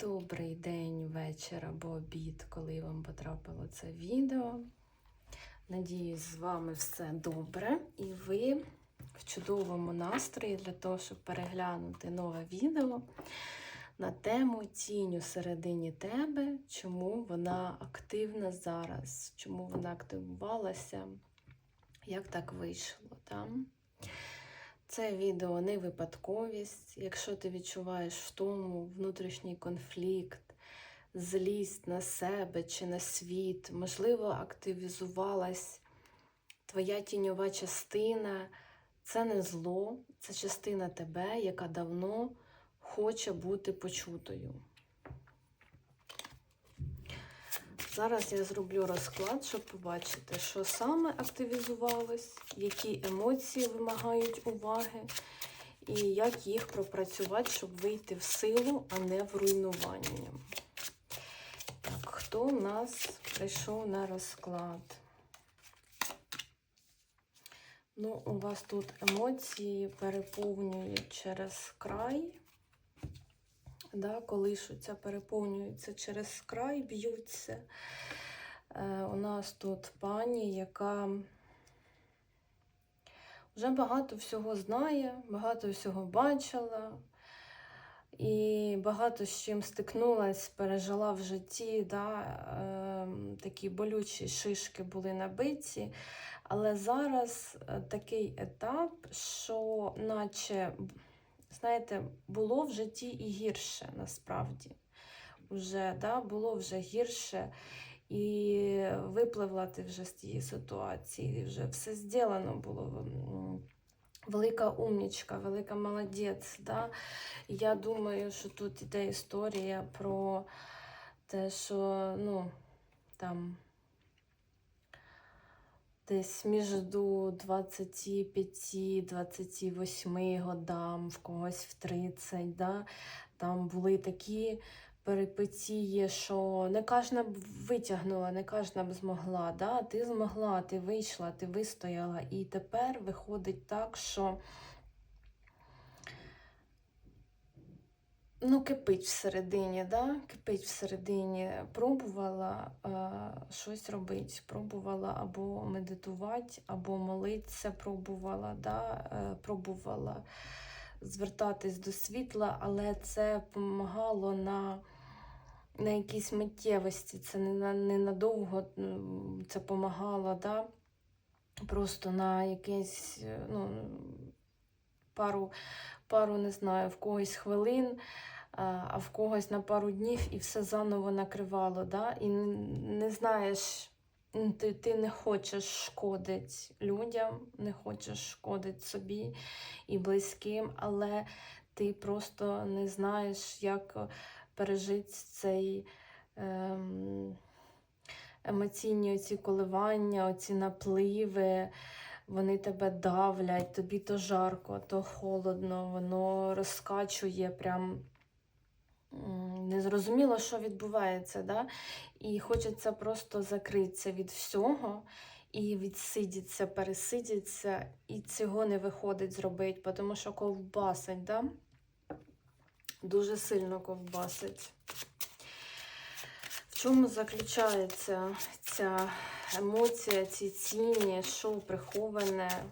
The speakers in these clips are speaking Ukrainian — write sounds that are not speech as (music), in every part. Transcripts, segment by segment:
Добрий день, вечір або обід, коли вам потрапило це відео. Надіюсь, з вами все добре і ви в чудовому настрої для того, щоб переглянути нове відео на тему тінь у середині тебе, чому вона активна зараз, чому вона активувалася, як так вийшло. Там. Це відео не випадковість. Якщо ти відчуваєш втому внутрішній конфлікт, злість на себе чи на світ, можливо, активізувалась твоя тіньова частина, це не зло, це частина тебе, яка давно хоче бути почутою. Зараз я зроблю розклад, щоб побачити, що саме активізувалось, які емоції вимагають уваги, і як їх пропрацювати, щоб вийти в силу, а не в руйнування. Так, хто у нас прийшов на розклад? Ну, у вас тут емоції переповнюють через край да, колишуться, переповнюються через край, б'ються. Е, У нас тут пані, яка вже багато всього знає, багато всього бачила. І багато з чим стикнулась, пережила в житті, да, е, такі болючі шишки були набиті. Але зараз е, такий етап, що наче знаєте, було в житті і гірше насправді. Уже, да, Було вже гірше, і випливла ти вже з тієї ситуації, вже все зроблено було. Велика умнічка, велика молодець. Да? Я думаю, що тут іде історія про те, що ну, там десь між 25-28 годам, в когось в 30, да? там були такі перипетії, що не кожна б витягнула, не кожна б змогла. Да? Ти змогла, ти вийшла, ти вистояла. І тепер виходить так, що Ну, кипить всередині, да? кипить всередині. Пробувала е, щось робити, пробувала або медитувати, або молитися, пробувала, да? е, пробувала звертатись до світла, але це допомагало на на якійсь миттєвості, це не не надовго це допомагало, да? просто на якесь ну, пару пару, не знаю, в когось хвилин, а в когось на пару днів і все заново накривало. Да? І не знаєш, ти, ти не хочеш шкодити людям, не хочеш шкодити собі і близьким, але ти просто не знаєш, як пережити цей. Ем, Емоційні оці коливання, оці напливи, вони тебе давлять, тобі то жарко, то холодно, воно розкачує, прям незрозуміло, що відбувається. Да? І хочеться просто закритися від всього і відсидіться, пересидіться, і цього не виходить зробити, тому що ковбасить, да? дуже сильно ковбасить. Чому заключається ця емоція, ці ціні, що приховане,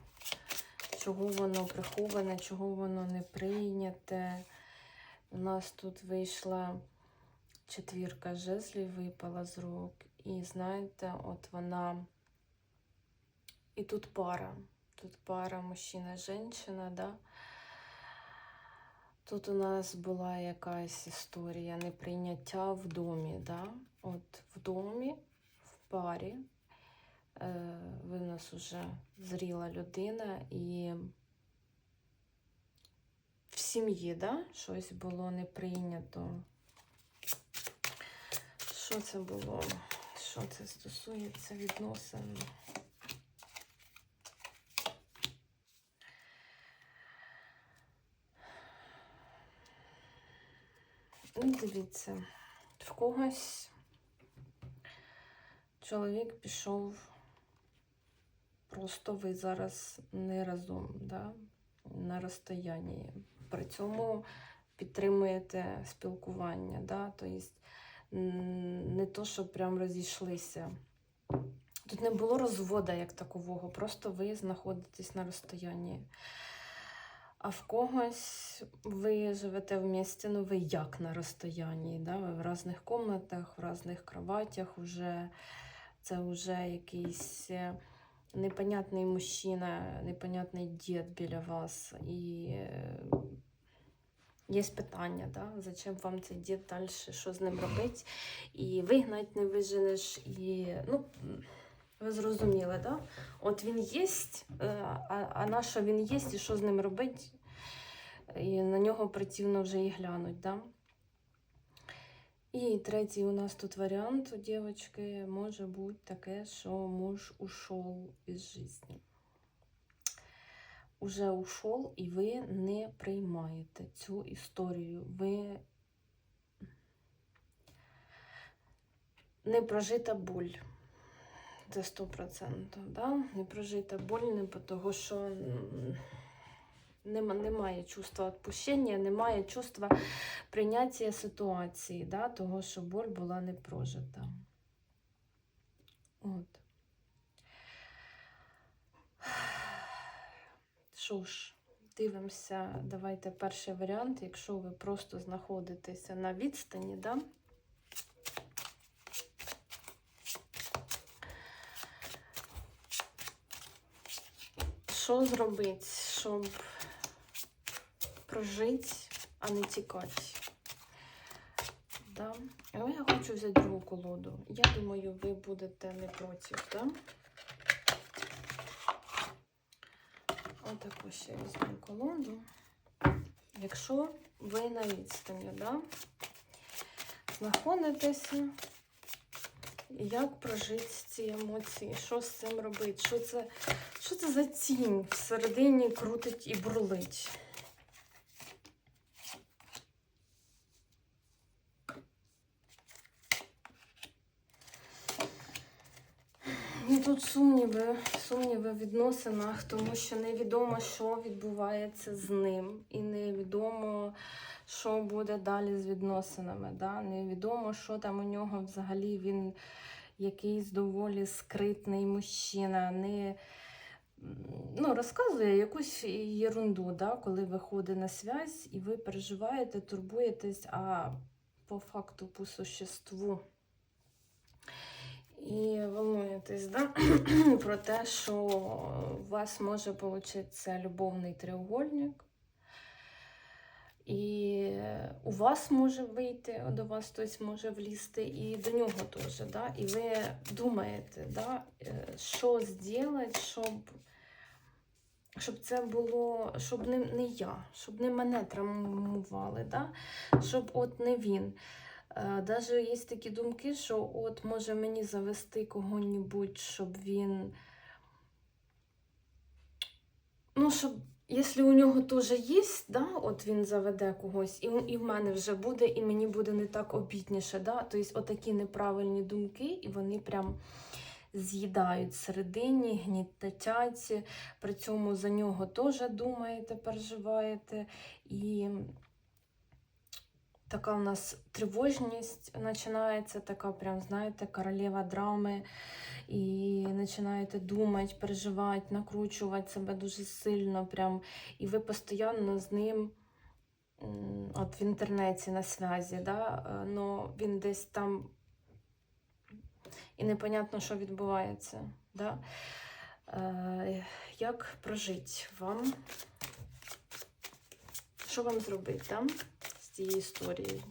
чого воно приховане, чого воно не прийняте. У нас тут вийшла четвірка жезлів, випала з рук. І знаєте, от вона. І тут пара. Тут пара мужчина і жінка, да? Тут у нас була якась історія неприйняття в домі. Да? От в домі, в парі Е, ви в нас вже зріла людина і в сім'ї, да? щось було не прийнято. Що це було? Що це стосується відносин? Дивіться, в когось чоловік пішов Просто ви зараз не разом, да? на розстоянні. При цьому підтримуєте спілкування. Да? Тобто не то, що прям розійшлися. Тут не було розвода як такового, просто ви знаходитесь на розстоянні. А в когось ви живете в місті, ну ви як на розстоянні, да? ви в різних кімнатах, в різних кроватях уже це вже якийсь е, непонятний мужчина, непонятний дід біля вас. І е, є питання, да? зачем вам цей дід далі, що з ним робити? І вигнать не виженеш, і ну. Ви зрозуміли, да? От він є, а, а на що він є і що з ним робить, і на нього противно вже і глянуть, да? І третій у нас тут варіант у дівчинки може бути таке, що муж ушов із життя. Уже ушов, і ви не приймаєте цю історію. Ви не прожита боль. Це 100%. Да? Не прожита боль, не того, що нема, немає чувства відпущення, немає чувства прийняття ситуації, да? того, що боль була не прожита. От. Що ж, дивимося, давайте перший варіант, якщо ви просто знаходитеся на відстані, да? Що зробити, щоб прожити, а не тікати? Да? Але я хочу взяти другу колоду. Я думаю, ви будете не проти, да? Отаку ще візьму колоду. Якщо ви на відстані, да? знаходитеся, як прожити ці емоції, що з цим робити? Що це, що це за тінь всередині крутить і бурлить? Ну, тут сумніви, сумніви в відносинах, тому що невідомо, що відбувається з ним, і невідомо, що буде далі з відносинами. Да? Невідомо, що там у нього взагалі він якийсь доволі скритний мужчина. Не, ну, розказує якусь єрунду, да? коли виходить на связь, і ви переживаєте, турбуєтесь, а по факту, по существу. І волнуєтесь да? (clears throat) про те, що у вас може получитися любовний треугольник. І у вас може вийти, до вас хтось може влізти, і до нього теж. Да? І ви думаєте, да? е, що зробити, щоб, щоб це було, щоб не, не я, щоб не мене травмували, да? щоб от не він. Даже є такі думки, що от може мені завести кого-небудь, щоб він. Ну, щоб, якщо у нього теж є, да, от він заведе когось, і, і в мене вже буде, і мені буде не так обідніше. Да? Тобто, отакі неправильні думки, і вони прям з'їдають всередині, гнітять, при цьому за нього теж думаєте, переживаєте. І така у нас тривожність починається, така прям, знаєте, королева драми. І починаєте думати, переживати, накручувати себе дуже сильно. Прям, І ви постійно з ним от в інтернеті на зв'язі, да? е, но він десь там і непонятно, що відбувається. Да? Е, Як прожити вам? Що вам зробити да? з цією історією?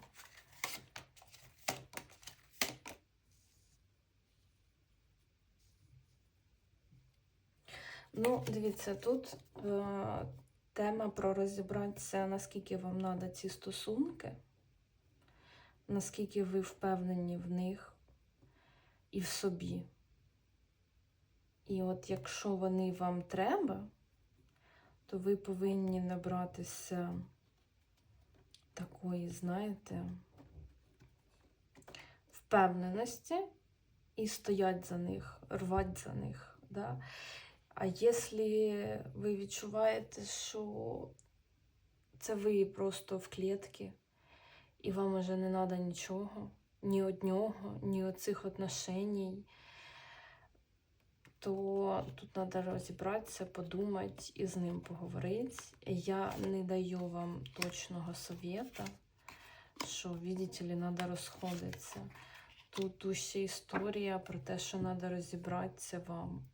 Ну, дивіться, тут е, тема про розібратися, наскільки вам треба ці стосунки, наскільки ви впевнені в них і в собі. І от якщо вони вам треба, то ви повинні набратися такої, знаєте, впевненості і стоять за них, рвать за них. Да? А якщо ви відчуваєте, що це ви просто в клітці, і вам уже не треба нічого, ні од нього, ні от цих отношеній, то тут треба розібратися, подумати і з ним поговорити. Я не даю вам точного совета, що, видите ли, треба розходитися. Тут ще історія про те, що треба розібратися вам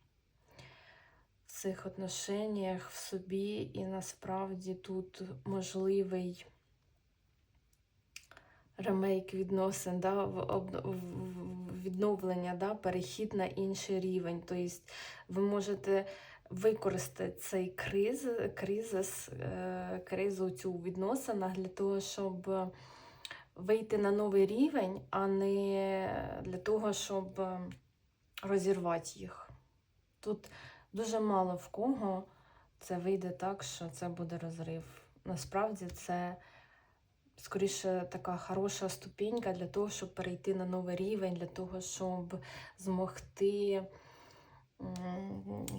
в цих отношеннях в собі, і насправді тут можливий ремейк відносин, да, відновлення, да, перехід на інший рівень. Тобто ви можете використати цей криз, кризис, е, кризу цю у відносинах для того, щоб вийти на новий рівень, а не для того, щоб розірвати їх. Тут дуже мало в кого це вийде так, що це буде розрив. Насправді це скоріше така хороша ступенька для того, щоб перейти на новий рівень, для того, щоб змогти,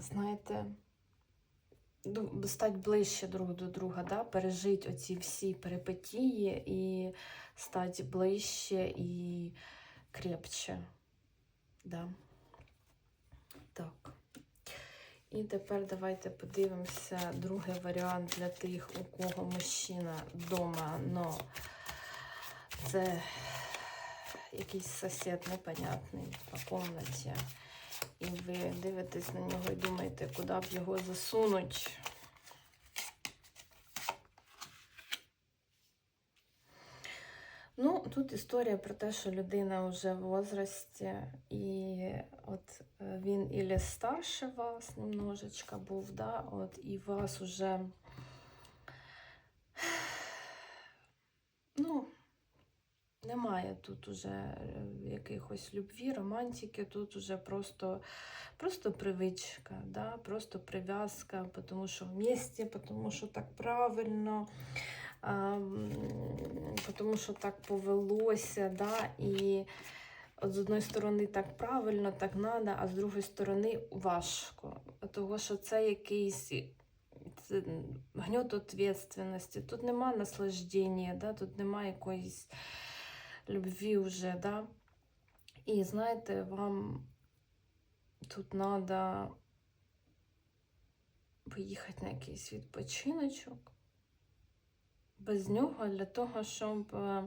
знаєте, стати ближче друг до друга, да? пережити оці всі перипетії і стати ближче і крепче. Да. Так. І тепер давайте подивимося другий варіант для тих, у кого мужчина вдома, но це якийсь сусід непонятний по комнаті. І ви дивитесь на нього і думаєте, куди б його засунуть. Ну, історія про те, що людина вже в возрасті, і от е, він ілі старше вас немножечко був, да, от, і вас уже, ну, немає тут уже е, якихось любві, романтики, тут уже просто, просто привичка, да, просто прив'язка, тому що в місті, тому що так правильно тому що так повелося, да, і от з одної сторони так правильно, так треба, а з другої сторони важко. Того, що це якийсь це гнет відповідальності. Тут нема наслаждення, да, тут нема якоїсь любві вже. Да. І знаєте, вам тут треба поїхати на якийсь відпочиночок без нього для того, щоб е,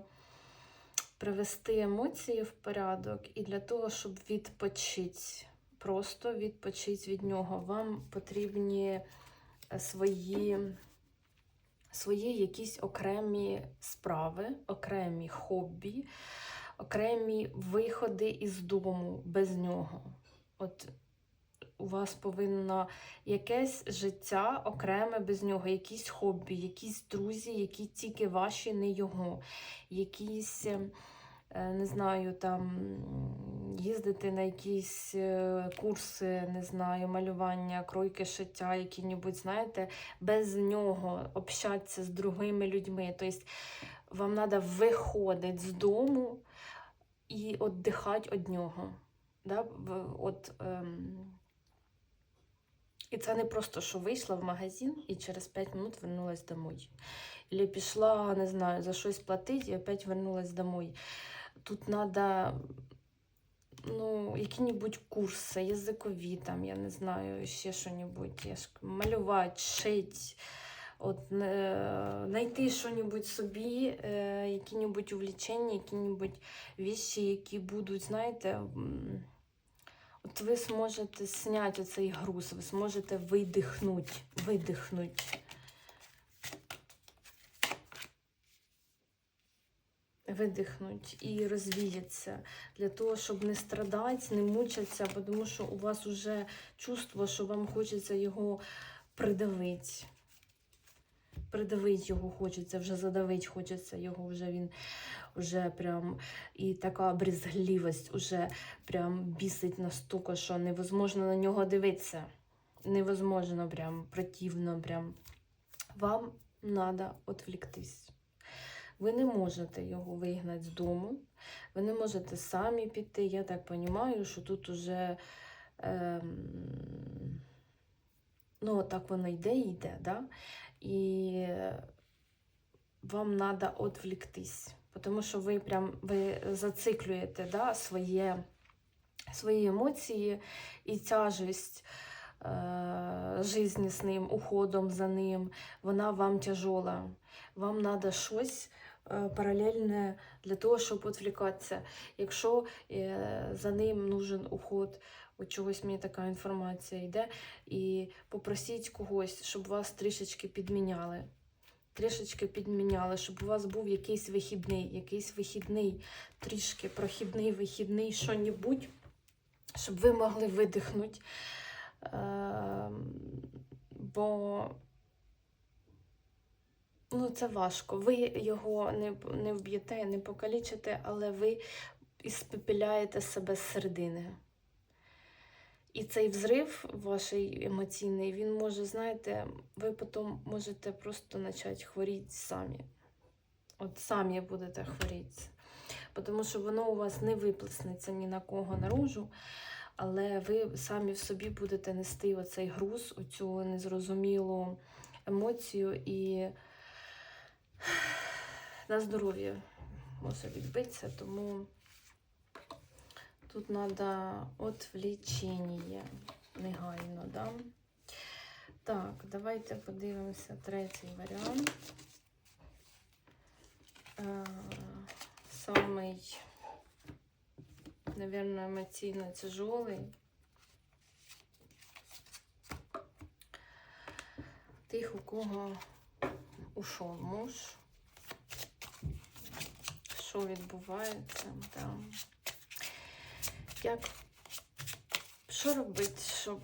привести емоції в порядок і для того, щоб відпочити, просто відпочити від нього. Вам потрібні е, свої, свої якісь окремі справи, окремі хобі, окремі виходи із дому без нього. От у вас повинно якесь життя окреме без нього, якісь хобі, якісь друзі, які тільки ваші, не його, якісь, е, не знаю, там їздити на якісь е, курси, не знаю, малювання, кройки, шиття, які-небудь, знаєте, без нього общатися з другими людьми. Тобто вам треба виходити з дому і віддихати від нього. Да? От, ем, і це не просто, що вийшла в магазин і через 5 минут вернулась домой. Или пішла, не знаю, за щось платити і опять вернулась домой. Тут треба ну, які-небудь курси, язикові, там, я не знаю, ще що-небудь, малювати, шити. От, е, знайти що-небудь собі, е, які-небудь увлічення, які-небудь віші, які будуть, знаєте, От ви зможете зняти цей груз, ви зможете видихнути, видихнути. Видихнути і розвіятися для того, щоб не страдати, не мучитися, тому що у вас вже чувство, що вам хочеться його придавити. Придавити його хочеться, вже задавити хочеться його, вже він вже прям і така брезгливість уже прям бісить настільки, що невозможно на нього дивитися. Невозможно, прям противно, прям. Вам треба відвліктись. Ви не можете його вигнати з дому, ви не можете самі піти. Я так розумію, що тут уже ем, ну, так воно йде і йде. Да? І вам треба відвліктись, тому що ви прям ви зациклюєте да, своє, свої емоції і тяжесть е, жизни з ним, уходом за ним, вона вам тяжола. Вам треба щось е, паралельне для того, щоб відвлікатися. Якщо е, за ним нужен уход, от чогось мені така інформація йде, і попросіть когось, щоб вас трішечки підміняли. Трішечки підміняли, щоб у вас був якийсь вихідний, якийсь вихідний, трішки прохідний вихідний, що-небудь, щоб ви могли видихнути. Е, бо ну, це важко. Ви його не, не вб'єте, не покалічите, але ви іспепеляєте себе зсередини. І цей взрив ваш емоційний, він може, знаєте, ви потім можете просто почати хворіти самі. От самі будете хворіти. Тому що воно у вас не виплеснеться ні на кого наружу, але ви самі в собі будете нести оцей груз, оцю незрозумілу емоцію і (sighs) на здоров'я може відбитися, тому тут треба отвлечення негайно. Да? Так, давайте подивимося третій варіант. Е, Самий, наверное, емоційно тяжелий. Тих, у кого ушов муж. Що відбувається там? Як що робити, щоб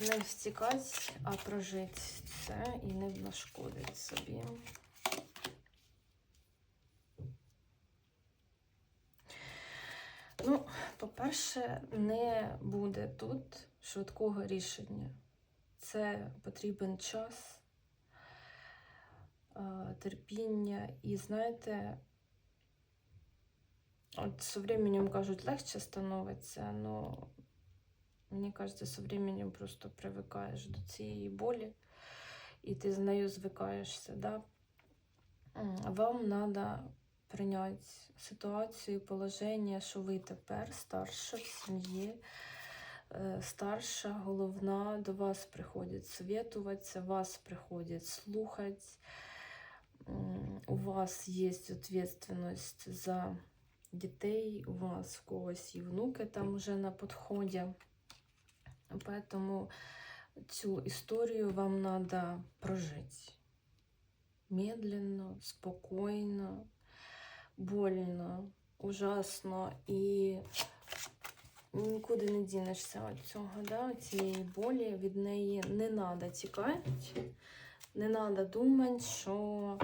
не втікати, а прожити це і не нашкодити собі? Ну, по-перше, не буде тут швидкого рішення. Це потрібен час, е, терпіння. І знаєте, от з временем кажуть, легше становиться, але мені кажеться, з временем просто привикаєш до цієї болі, і ти з нею звикаєшся. Да? Вам треба прийняти ситуацію, положення, що ви тепер старша в сім'ї, е, старша, головна, до вас приходять світуватися, вас приходять слухати. У вас є відповідальність за дітей, у вас в когось і внуки там вже на підході. Поэтому цю історію вам треба прожити. Медленно, спокійно, больно, ужасно і нікуди не дінешся від цього, да? цієї болі, від неї не треба тікати, не треба думати, що,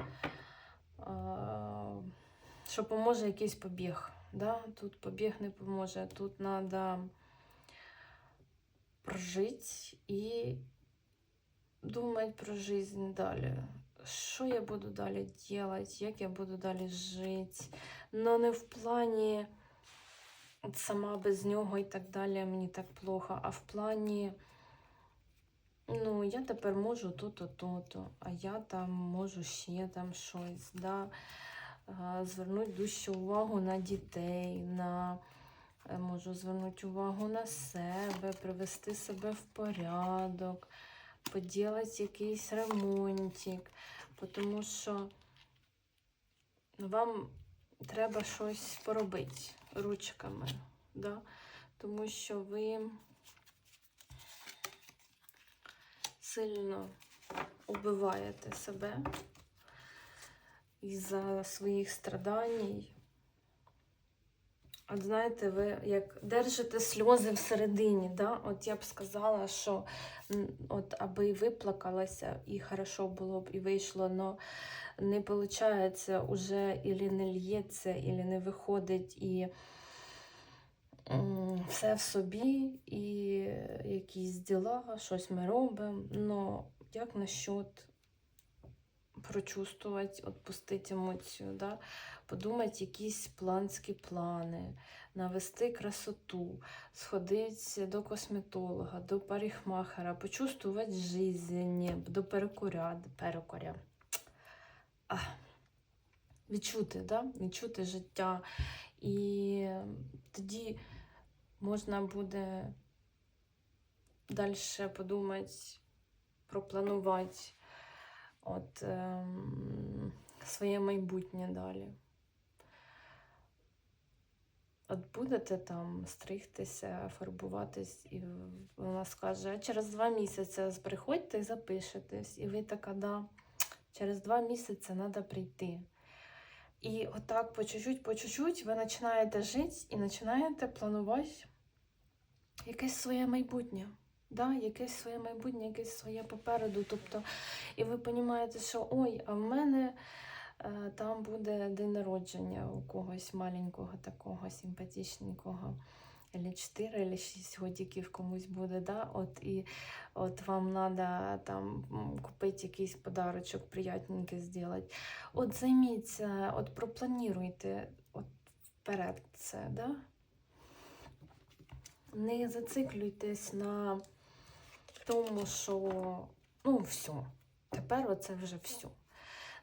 а, що поможе якийсь побіг. Да? Тут побіг не поможе, тут треба прожити і думати про життя далі що я буду далі робити, як я буду далі жити. Но не в плані сама без нього і так далі, мені так плохо, а в плані, ну, я тепер можу то-то, то-то, а я там можу ще там щось. да, Звернути дужчу увагу на дітей, на е, можу звернути увагу на себе, привести себе в порядок, поділати якийсь ремонтик тому що вам треба щось поробити ручками, да? тому що ви сильно убиваєте себе із-за своїх страдань. От знаєте, ви як держите сльози всередині, да? от я б сказала, що от аби виплакалася, і хорошо було б, і вийшло, але не виходить, уже ілі не лється, ілі не виходить, і все в собі, і якісь діла, щось ми робимо. Но як насчет прочувствувати, відпустити емоцію, да? подумати якісь планські плани, навести красоту, сходити до косметолога, до парикмахера, почувствувати життя, до перекуря, перекоря. А. відчути, да? відчути життя. І тоді можна буде далі подумати, пропланувати от, ем, своє майбутнє далі. От будете там стригтися, фарбуватись, і вона скаже, а через два місяці приходьте і запишетесь. І ви така, да, через два місяці треба прийти. І отак по чуть-чуть, по чуть-чуть ви починаєте жити і починаєте планувати якесь своє майбутнє. Да, якесь своє майбутнє, якесь своє попереду. Тобто, і ви розумієте, що ой, а в мене е, там буде день народження у когось маленького, такого симпатичненького. Или 4, или 6 годиків комусь буде, да? От і от вам треба там купити якийсь подарочок, приятненький зробити. От займіться, от проплануйте от вперед це, да? Не зациклюйтесь на тому, що ну, все, тепер оце вже все.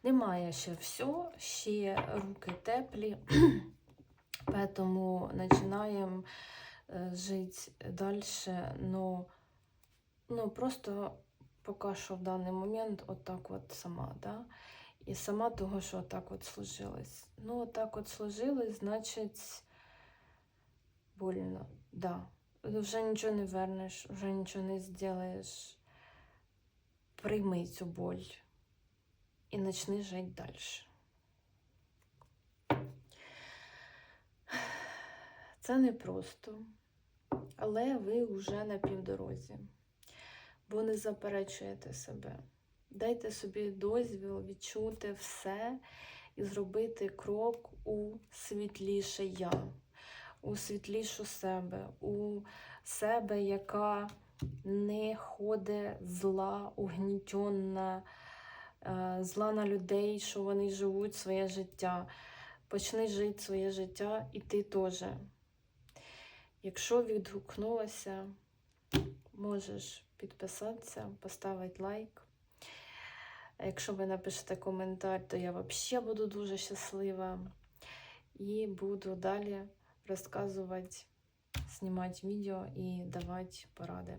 Немає ще все, ще руки теплі, (clears throat) тому починаємо жити далі. Ну, ну, просто поки що в даний момент отак от сама, да? І сама того, що отак от сложилось. Ну, отак от сложилось, значить, больно, да. Вже нічого не вернеш, вже нічого не зробиш. Прийми цю боль і почни жити далі. Це непросто, але ви вже на півдорозі, бо не заперечуєте себе. Дайте собі дозвіл відчути все і зробити крок у світліше я, у світлішу себе, у себе, яка не ходить зла, угнітенна, е, зла на людей, що вони живуть своє життя. Почни жити своє життя і ти теж. Якщо відгукнулося, можеш підписатися, поставити лайк. Якщо ви напишете коментар, то я взагалі буду дуже щаслива. І буду далі розказувати, снимать видео и давать поради.